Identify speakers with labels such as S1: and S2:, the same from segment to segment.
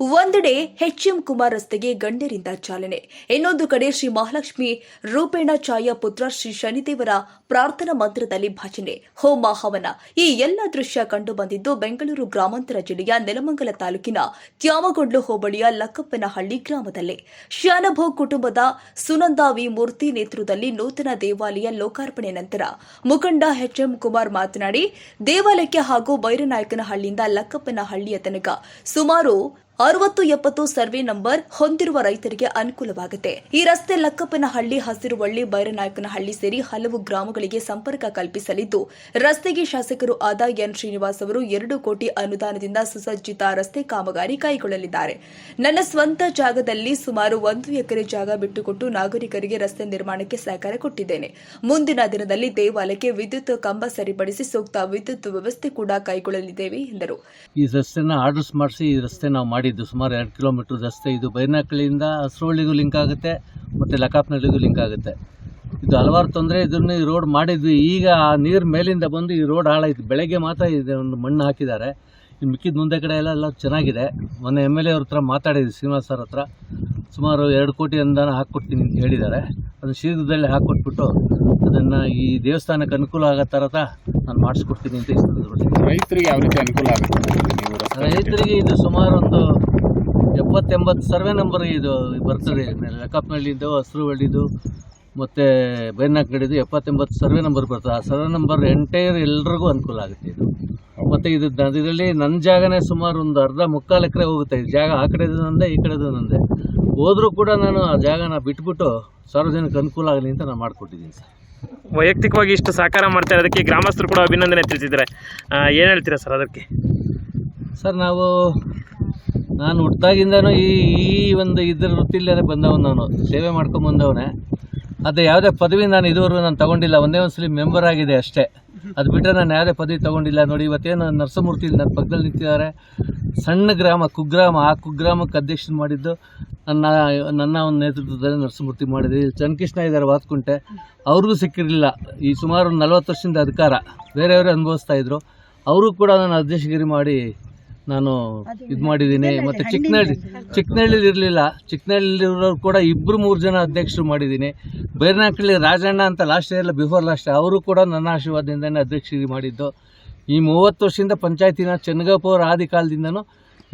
S1: ಒಂದೆಡೆ ಎಚ್ಎಂ ಕುಮಾರ್ ರಸ್ತೆಗೆ ಗಣ್ಯರಿಂದ ಚಾಲನೆ. ಇನ್ನೊಂದು ಕಡೆ ಶ್ರೀ ಮಹಾಲಕ್ಷ್ಮಿ ರೂಪೇಣ ಛಾಯಾ ಪುತ್ರ ಶ್ರೀ ಶನಿದೇವರ ಪ್ರಾರ್ಥನಾ ಮಂತ್ರದಲ್ಲಿ ಭಜನೆ. ಹೋಮ ಹವನ. ಈ ಎಲ್ಲ ದೃಶ್ಯ ಕಂಡು ಬಂದಿದ್ದು ಬೆಂಗಳೂರು ಗ್ರಾಮಾಂತರ ಜಿಲ್ಲೆಯ ನೆಲಮಂಗಲ ತಾಲೂಕಿನ ತ್ಯಾಮಗೊಂಡ್ಲು ಹೋಬಳಿಯ ಲಕ್ಕಪ್ಪನಹಳ್ಳಿ ಗ್ರಾಮದಲ್ಲಿ. ಶಾನಭೋಗ್ ಕುಟುಂಬದ ಸುನಂದಾವಿ ಮೂರ್ತಿ ನೇತೃತ್ವದಲ್ಲಿ ನೂತನ ದೇವಾಲಯ ಲೋಕಾರ್ಪಣೆ ನಂತರ ಮುಖಂಡ ಎಚ್ಎಂ ಕುಮಾರ್ ಮಾತನಾಡಿ, ದೇವಾಲಯಕ್ಕೆ ಹಾಗೂ ಬೈರನಾಯಕನಹಳ್ಳಿಯಿಂದ ಲಕ್ಕಪ್ಪನಹಳ್ಳಿಯ ತನಕ ಸುಮಾರು ಅರವತ್ತು ಎಪ್ಪತ್ತು ಸರ್ವೆ ನಂಬರ್ ಹೊಂದಿರುವ ರೈತರಿಗೆ ಅನುಕೂಲವಾಗುತ್ತೆ. ಈ ರಸ್ತೆ ಲಕ್ಕಪ್ಪನಹಳ್ಳಿ, ಹಸಿರುವಳ್ಳಿ, ಬೈರನಾಯಕನಹಳ್ಳಿ ಸೇರಿ ಹಲವು ಗ್ರಾಮಗಳಿಗೆ ಸಂಪರ್ಕ ಕಲ್ಪಿಸಲಿದ್ದು, ರಸ್ತೆಗೆ ಶಾಸಕರು ಆದ ಎನ್ ಶ್ರೀನಿವಾಸ್ ಅವರು ಎರಡು ಕೋಟಿ ಅನುದಾನದಿಂದ ಸುಸಜ್ಜಿತ ರಸ್ತೆ ಕಾಮಗಾರಿ ಕೈಗೊಳ್ಳಲಿದ್ದಾರೆ. ನನ್ನ ಸ್ವಂತ ಜಾಗದಲ್ಲಿ ಸುಮಾರು ಒಂದು ಎಕರೆ ಜಾಗ ಬಿಟ್ಟುಕೊಟ್ಟು ನಾಗರಿಕರಿಗೆ ರಸ್ತೆ ನಿರ್ಮಾಣಕ್ಕೆ ಸಹಕಾರ ಕೊಟ್ಟಿದ್ದೇನೆ. ಮುಂದಿನ ದಿನದಲ್ಲಿ ದೇವಾಲಯಕ್ಕೆ ವಿದ್ಯುತ್ ಕಂಬ ಸರಿಪಡಿಸಿ ಸೂಕ್ತ ವಿದ್ಯುತ್ ವ್ಯವಸ್ಥೆ ಕೂಡ ಕೈಗೊಳ್ಳಲಿದ್ದೇವೆ, ಎಂದರು.
S2: ಈ ರಸ್ತೆನ ಆರ್ಡರ್ಸ್ ಮಾಡಿಸಿ ಈ ರಸ್ತೆ ನಾವು ಮಾಡಿದ್ದು ಸುಮಾರು ಎರಡು ಕಿಲೋಮೀಟ್ರ್ ರಸ್ತೆ ಇದು. ಬೈನಾಕಳಿಯಿಂದ ಹಸ್ರೋಳಿಗೂ ಲಿಂಕ್ ಆಗುತ್ತೆ ಮತ್ತು ಲಕಾಪ್ನಳ್ಳಿಗೂ ಲಿಂಕ್ ಆಗುತ್ತೆ. ಇದು ಹಲವಾರು ತೊಂದರೆ ಇದನ್ನು ಈ ರೋಡ್ ಮಾಡಿದ್ವಿ. ಈಗ ಆ ನೀರು ಮೇಲಿಂದ ಬಂದು ಈ ರೋಡ್ ಹಾಳಾಯ್ತು. ಬೆಳಗ್ಗೆ ಮಾತ್ರ ಇದೊಂದು ಒಂದು ಮಣ್ಣು ಹಾಕಿದ್ದಾರೆ. ಇನ್ನು ಮಿಕ್ಕಿದ ಮುಂದೆ ಕಡೆ ಎಲ್ಲ ಎಲ್ಲ ಚೆನ್ನಾಗಿದೆ. ಮೊನ್ನೆ ಎಂ ಎಲ್ ಎ ಅವ್ರ ಹತ್ರ ಮಾತಾಡಿದ್ವಿ ಶ್ರೀನಿವಾಸ್ ಸರ್ ಹತ್ರ. ಸುಮಾರು ಎರಡು ಕೋಟಿ ಅನುದಾನ ಹಾಕ್ಕೊಡ್ತೀನಿ ಅಂತ ಹೇಳಿದ್ದಾರೆ. ಅದನ್ನು ಶೀಘ್ರದಲ್ಲೇ ಹಾಕ್ಕೊಟ್ಬಿಟ್ಟು ಅದನ್ನು ಈ ದೇವಸ್ಥಾನಕ್ಕೆ ಅನುಕೂಲ ಆಗೋ ಥರ ನಾನು ಮಾಡಿಸ್ಕೊಡ್ತೀನಿ ಅಂತ ಇಷ್ಟ
S3: ರೈತರಿಗೆ ಯಾವ ರೀತಿ ಅನುಕೂಲ ಆಗುತ್ತೆ
S2: ರೈತರಿಗೆ ಇದು ಸುಮಾರು ಒಂದು ಎಪ್ಪತ್ತೆಂಬತ್ತು ಸರ್ವೆ ನಂಬರ್ ಇದು ಬರ್ತದೆ. ಲೆಕ್ಕಪ್ಪನಹಳ್ಳಿದು ಹಸಿರುವಳ್ಳಿದು ಮತ್ತು ಬೈನಾಕಡಿದು ಎಪ್ಪತ್ತೆಂಬತ್ತು ಸರ್ವೆ ನಂಬರ್ ಬರ್ತದೆ. ಆ ಸರ್ವೆ ನಂಬರ್ ಎಂಟೈರ್ ಎಲ್ರಿಗೂ ಅನುಕೂಲ ಆಗುತ್ತೆ ಇದು. ಮತ್ತು ಇದು ಇದರಲ್ಲಿ ನನ್ನ ಜಾಗನೇ ಸುಮಾರು ಒಂದು ಅರ್ಧ ಮುಕ್ಕಾಲು ಎಕರೆ ಹೋಗುತ್ತೆ. ಇದು ಜಾಗ ಆ ಕಡೆದು ನಂದೆ ಈ ಕಡೆದು ನಂದೆ. ಹೋದರೂ ಕೂಡ ನಾನು ಆ ಜಾಗನ ಬಿಟ್ಬಿಟ್ಟು ಸಾರ್ವಜನಿಕ ಅನುಕೂಲ ಆಗಲಿ ಅಂತ ನಾನು ಮಾಡಿಕೊಟ್ಟಿದ್ದೀನಿ ಸರ್.
S4: ವೈಯಕ್ತಿಕವಾಗಿ ಇಷ್ಟು ಸಹಕಾರ ಮಾಡ್ತಾ ಅದಕ್ಕೆ ಗ್ರಾಮಸ್ಥರು ಕೂಡ ಅಭಿನಂದನೆ ತಿಳಿಸಿದ್ದಾರೆ. ಏನು ಹೇಳ್ತೀರಾ ಸರ್ ಅದಕ್ಕೆ?
S2: ಸರ್ ನಾವು ನಾನು ಹುಟ್ಟಾಗಿಂದನೂ ಈ ಈ ಒಂದು ಇದ್ರ ವೃತ್ತಿಲ್ಲೇ ಬಂದವನು ನಾನು. ಸೇವೆ ಮಾಡ್ಕೊಂಡು ಬಂದವನೇ. ಅದು ಯಾವುದೇ ಪದವಿ ನಾನು ಇದುವರೆಗೂ ನಾನು ತಗೊಂಡಿಲ್ಲ. ಒಂದೇ ಒಂದು ಸಲ ಮೆಂಬರ್ ಆಗಿದೆ ಅಷ್ಟೇ. ಅದು ಬಿಟ್ಟರೆ ನಾನು ಯಾವುದೇ ಪದವಿ ತಗೊಂಡಿಲ್ಲ. ನೋಡಿ, ಇವತ್ತೇನು ನರಸಮೂರ್ತಿ ನನ್ನ ಪಕ್ಕದಲ್ಲಿ ನಿಂತಿದ್ದಾರೆ. ಸಣ್ಣ ಗ್ರಾಮ, ಕುಗ್ರಾಮ. ಆ ಕುಗ್ರಾಮಕ್ಕೆ ಅಧ್ಯಕ್ಷನ ಮಾಡಿದ್ದು ನನ್ನ ನನ್ನ ಒಂದು ನೇತೃತ್ವದಲ್ಲಿ ನರಸಮೂರ್ತಿ ಮಾಡಿದೆ ಇಲ್ಲಿ ಚನ್ನಕೃಷ್ಣ ಇದ್ದಾರೆ ವಾತ್ಕುಂಟೆ. ಅವ್ರಿಗೂ ಸಿಕ್ಕಿರಲಿಲ್ಲ. ಈ ಸುಮಾರು ನಲವತ್ತು ವರ್ಷದಿಂದ ಅಧಿಕಾರ. ಬೇರೆಯವರೇ ಅನುಭವಿಸ್ತಾ ಇದ್ರು. ಅವರು ಕೂಡ ನಾನು ಅಧ್ಯಕ್ಷಗಿರಿ ಮಾಡಿ ನಾನು ಇದು ಮಾಡಿದ್ದೀನಿ. ಮತ್ತು ಚಿಕ್ಕನಹಳ್ಳಿ ಚಿಕ್ಕನಹಳ್ಳಿಲಿ ಇರಲಿಲ್ಲ. ಚಿಕ್ಕನಹಳ್ಳಿರೋರು ಕೂಡ ಇಬ್ಬರು ಮೂರು ಜನ ಅಧ್ಯಕ್ಷರು ಮಾಡಿದ್ದೀನಿ. ಬೇರ್ನಾಕಳ್ಳಿ ರಾಜಣ್ಣ ಅಂತ ಲಾಸ್ಟ್ ಇಯರ್ ಬಿಫೋರ್ ಲಾಸ್ಟ್ ಅವರು ಕೂಡ ನನ್ನ ಆಶೀರ್ವಾದದಿಂದನೇ ಅಧ್ಯಕ್ಷರಿಗೆ ಮಾಡಿದ್ದು. ಈ ಮೂವತ್ತು ವರ್ಷದಿಂದ ಪಂಚಾಯತಿನ ಚೆನ್ನಗಪ್ಪವ್ರ ಆದಿ ಕಾಲದಿಂದನೂ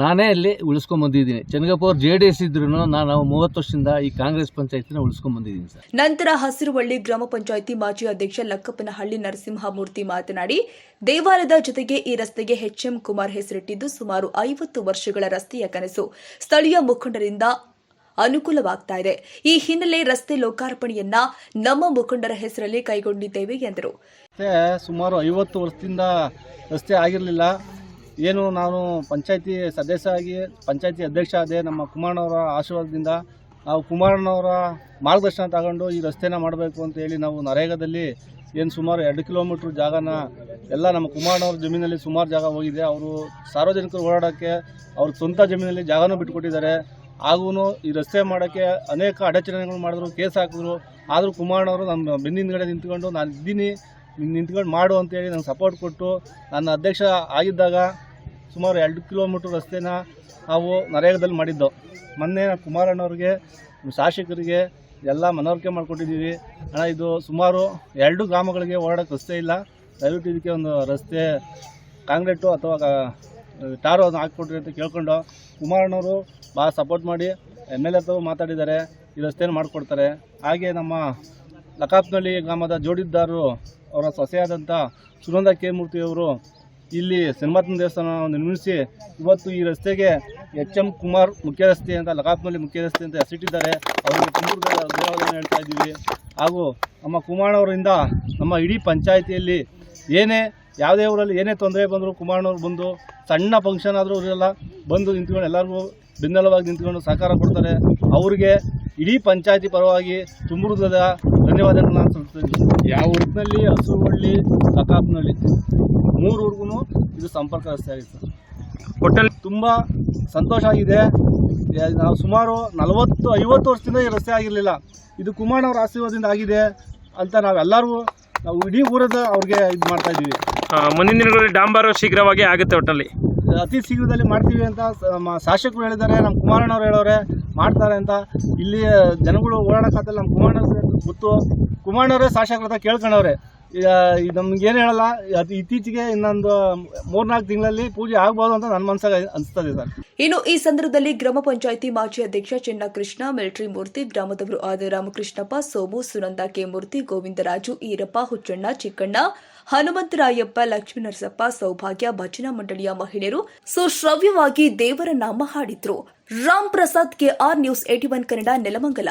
S2: ನಾನೇ ಅಲ್ಲಿ ಉಳಿಸ್ಕೊಂಬಂದಿದ್ದೀನಿ ಬಂದಿದ್ದೀನಿ. ಜೆ ಡಿ ಎಸ್ ಇದ್ರೂ ನಾನು ಮೂವತ್ತು ವರ್ಷದಿಂದ ಈ ಕಾಂಗ್ರೆಸ್ ಪಂಚಾಯತಿನ ಉಳಿಸ್ಕೊಂಬಂದಿದ್ದೀನಿ ಸರ್.
S1: ನಂತರ ಹಸಿರುವಳ್ಳಿ ಗ್ರಾಮ ಪಂಚಾಯಿತಿ ಮಾಜಿ ಅಧ್ಯಕ್ಷ ಲಕ್ಕಪ್ಪನಹಳ್ಳಿ ನರಸಿಂಹಮೂರ್ತಿ ಮಾತನಾಡಿ ದೇವಾಲಯದ ಜೊತೆಗೆ ಈ ರಸ್ತೆಗೆ ಎಚ್ಎಂ ಕುಮಾರ್ ಹೆಸರಿಟ್ಟಿದ್ದು ಸುಮಾರು ಐವತ್ತು ವರ್ಷಗಳ ರಸ್ತೆಯ ಕನಸು. ಸ್ಥಳೀಯ ಮುಖಂಡರಿಂದ ಅನುಕೂಲವಾಗ್ತಾ ಇದೆ. ಈ ಹಿನ್ನೆಲೆ ರಸ್ತೆ ಲೋಕಾರ್ಪಣೆಯನ್ನ ನಮ್ಮ ಮುಖಂಡರ ಹೆಸರಲ್ಲಿ ಕೈಗೊಂಡಿದ್ದೇವೆ ಎಂದರು.
S5: ಸುಮಾರು ಐವತ್ತು ವರ್ಷದಿಂದ ರಸ್ತೆ ಆಗಿರಲಿಲ್ಲ. ಏನು ನಾನು ಪಂಚಾಯತಿ ಸದಸ್ಯ ಆಗಿ, ಪಂಚಾಯತಿ ಅಧ್ಯಕ್ಷ ಆದೆ ನಮ್ಮ ಕುಮಾರನವರ ಆಶೀರ್ವಾದದಿಂದ ನಾವು ಕುಮಾರನವರ ಮಾರ್ಗದರ್ಶನ ತಗೊಂಡು ಈ ರಸ್ತೆನ ಮಾಡಬೇಕು ಅಂತ ಹೇಳಿ ನಾವು ನರೇಗಾದಲ್ಲಿ ಏನು ಸುಮಾರು ಎರಡು ಕಿಲೋಮೀಟ್ರ್ ಜಾಗನ ಎಲ್ಲ ನಮ್ಮ ಕುಮಾರನವ್ರ ಜಮೀನಲ್ಲಿ ಸುಮಾರು ಜಾಗ ಹೋಗಿದೆ. ಅವರು ಸಾರ್ವಜನಿಕರು ಓಡಾಡೋಕ್ಕೆ ಅವ್ರ ಸ್ವಂತ ಜಮೀನಲ್ಲಿ ಜಾಗನೂ ಬಿಟ್ಟುಕೊಟ್ಟಿದ್ದಾರೆ ಆಗೂ ಈ ರಸ್ತೆ ಮಾಡೋಕ್ಕೆ ಅನೇಕ ಅಡಚಣೆಗಳು ಮಾಡಿದ್ರು, ಕೇಸ್ ಹಾಕಿದ್ರು. ಆದರೂ ಕುಮಾರನವರು ನಮ್ಮ ಬೆನ್ನಿಂದಗಡೆ ನಿಂತ್ಕೊಂಡು ನಾನು ಇದ್ದೀನಿ ನಿಂತ್ಕೊಂಡು ಮಾಡು ಅಂತೇಳಿ ನಂಗೆ ಸಪೋರ್ಟ್ ಕೊಟ್ಟು ನನ್ನ ಅಧ್ಯಕ್ಷ ಆಗಿದ್ದಾಗ ಸುಮಾರು ಎರಡು ಕಿಲೋಮೀಟ್ರ್ ರಸ್ತೆನ ನಾವು ನರೇಗದಲ್ಲಿ ಮಾಡಿದ್ದು. ಮೊನ್ನೆ ಕುಮಾರಣ್ಣವ್ರಿಗೆ, ಶಾಸಕರಿಗೆ ಎಲ್ಲ ಮನವರಿಕೆ ಮಾಡಿಕೊಟ್ಟಿದ್ದೀವಿ. ಅಣ್ಣ, ಇದು ಸುಮಾರು ಎರಡು ಗ್ರಾಮಗಳಿಗೆ ಓಡಾಡೋಕ್ಕೆ ರಸ್ತೆ ಇಲ್ಲ. ದಯವಿಟ್ಟು ಇದಕ್ಕೆ ಒಂದು ರಸ್ತೆ, ಕಾಂಕ್ರೀಟು ಅಥವಾ ಟಾರು ಅದನ್ನು ಹಾಕ್ಕೊಡ್ರಿ ಅಂತ ಕೇಳ್ಕೊಂಡು ಕುಮಾರಣ್ಣವರು ಭಾಳ ಸಪೋರ್ಟ್ ಮಾಡಿ, ಎಂ ಎಲ್ ಎ ಮಾತಾಡಿದ್ದಾರೆ. ಈ ರಸ್ತೆಯನ್ನು ಮಾಡಿಕೊಡ್ತಾರೆ. ಹಾಗೆ ನಮ್ಮ ಲಕಾಪ್ನಳ್ಳಿ ಗ್ರಾಮದ ಜೋಡಿದ್ದಾರರು ಅವರ ಸೊಸೆಯಾದಂಥ ಸುನಂದ ಕೆ ಮೂರ್ತಿಯವರು ಇಲ್ಲಿ ಸಿನಿಮಾತನ ದೇವಸ್ಥಾನ ನಿರ್ಮಿಸಿ ಇವತ್ತು ಈ ರಸ್ತೆಗೆ ಎಚ್ ಎಂ ಕುಮಾರ್ ಮುಖ್ಯ ರಸ್ತೆ ಅಂತ ಲಗಾಪ್ನಲ್ಲಿ ಮುಖ್ಯ ರಸ್ತೆ ಅಂತ ಹೆಸರಿಟ್ಟಿದ್ದಾರೆ. ಅವರಿಗೆ ತುಂಬ ಧನ್ಯವಾದವನ್ನು ಹೇಳ್ತಾ ಇದ್ದೀವಿ. ಹಾಗೂ ನಮ್ಮ ಕುಮಾರಣ್ಣವರಿಂದ ನಮ್ಮ ಇಡೀ ಪಂಚಾಯಿತಿಯಲ್ಲಿ ಏನೇ ಯಾವುದೇ ಊರಲ್ಲಿ ಏನೇ ತೊಂದರೆ ಬಂದರೂ ಕುಮಾರನವ್ರು ಬಂದು ಸಣ್ಣ ಫಂಕ್ಷನ್ ಆದರೂ ಇರಲ್ಲ, ಬಂದು ನಿಂತ್ಕೊಂಡು ಎಲ್ಲರಿಗೂ ಬೆನ್ನೆಲುವಾಗಿ ನಿಂತ್ಕೊಂಡು ಸಹಕಾರ ಕೊಡ್ತಾರೆ. ಅವ್ರಿಗೆ ಇಡೀ ಪಂಚಾಯತಿ ಪರವಾಗಿ ತುಂಬ ಧನ್ಯವಾದಗಳನ್ನು ಧನ್ಯವಾದಗಳನ್ನ ನಾನು ಸಲ್ಲಿಸ್ತೀನಿ ಯಾವ ಊರಿನಲ್ಲಿ ಹಸುವಳ್ಳಿ ಲಕಾಪ್ನಲ್ಲಿ? ಮೂರು ಊರಿಗೂ ಇದು ಸಂಪರ್ಕ ರಸ್ತೆ ಆಗಿದೆ ಸರ್.
S4: ಒಟ್ಟಲ್ಲಿ
S5: ತುಂಬ ಸಂತೋಷ ಆಗಿದೆ. ನಾವು ಸುಮಾರು ನಲವತ್ತು ಐವತ್ತು ವರ್ಷದಿಂದ ಈ ರಸ್ತೆ ಆಗಿರಲಿಲ್ಲ. ಇದು ಕುಮಾರಣ್ಣವ್ರ ಆಶೀರ್ವಾದದಿಂದ ಆಗಿದೆ ಅಂತ ನಾವೆಲ್ಲರೂ ನಾವು ಇಡೀ ಊರದ ಅವ್ರಿಗೆ ಇದು ಮಾಡ್ತಾ ಇದ್ದೀವಿ.
S4: ಮುಂದಿನ ದಿನಗಳಲ್ಲಿ ಡಾಂಬರು ಶೀಘ್ರವಾಗಿ ಆಗುತ್ತೆ ಒಟ್ಟಲ್ಲಿ
S5: ಅತಿ ಶೀಘ್ರದಲ್ಲಿ ಮಾಡ್ತೀವಿ ಅಂತ ನಮ್ಮ ಶಾಸಕರು ಹೇಳಿದ್ದಾರೆ ನಮ್ಮ ಕುಮಾರಣ್ಣವ್ರು ಹೇಳೋರೆ ಮಾಡ್ತಾರೆ ಅಂತ. ಇಲ್ಲಿ ಜನಗಳು ಓಡಾಡೋಕ್ಕಾಗಲ್ಲ ನಮ್ಮ ಕುಮಾರಣ್ಣ ಗೊತ್ತು. ಕುಮಾರಣ್ಣವರೇ ಶಾಸಕರ ಹತ್ರ ಕೇಳ್ಕೊಂಡವ್ರೆ. ನಮ್ಗೆ ಏನು ಹೇಳಲ್ಲ, ಅದು ಇತ್ತೀಚೆಗೆ ಇನ್ನೊಂದು ಮೂರ್ನಾಲ್ಕು ತಿಂಗಳಲ್ಲಿ ಪೂಜೆ ಆಗ್ಬೋದು ಅಂತ ನನ್ನ ಮನಸ್ಸಾಗ ಅನಿಸ್ತದೆ ಸರ್.
S1: ಇನ್ನು ಈ ಸಂದರ್ಭದಲ್ಲಿ ಗ್ರಾಮ ಪಂಚಾಯಿತಿ ಮಾಜಿ ಅಧ್ಯಕ್ಷ ಚೆನ್ನಕೃಷ್ಣ, ಮಿಲಿಟರಿ ಮೂರ್ತಿ, ಗ್ರಾಮದವರು ಆದ ರಾಮಕೃಷ್ಣಪ್ಪ, ಸೋಮು, ಸುನಂದ ಕೆ ಮೂರ್ತಿ, ಗೋವಿಂದರಾಜು, ಈರಪ್ಪ, ಹುಚ್ಚಣ್ಣ, ಚಿಕ್ಕಣ್ಣ, ಹನುಮಂತರಾಯಪ್ಪ, ಲಕ್ಷ್ಮೀನರಸಪ್ಪ, ಸೌಭಾಗ್ಯ, ಭಜನಾ ಮಂಡಳಿಯ ಮಹಿಳೆಯರು ಸುಶ್ರವ್ಯವಾಗಿ ದೇವರ ನಾಮ ಹಾಡಿದ್ರು. Ram Prasad KR news, AT one Kannada, Nelamangala.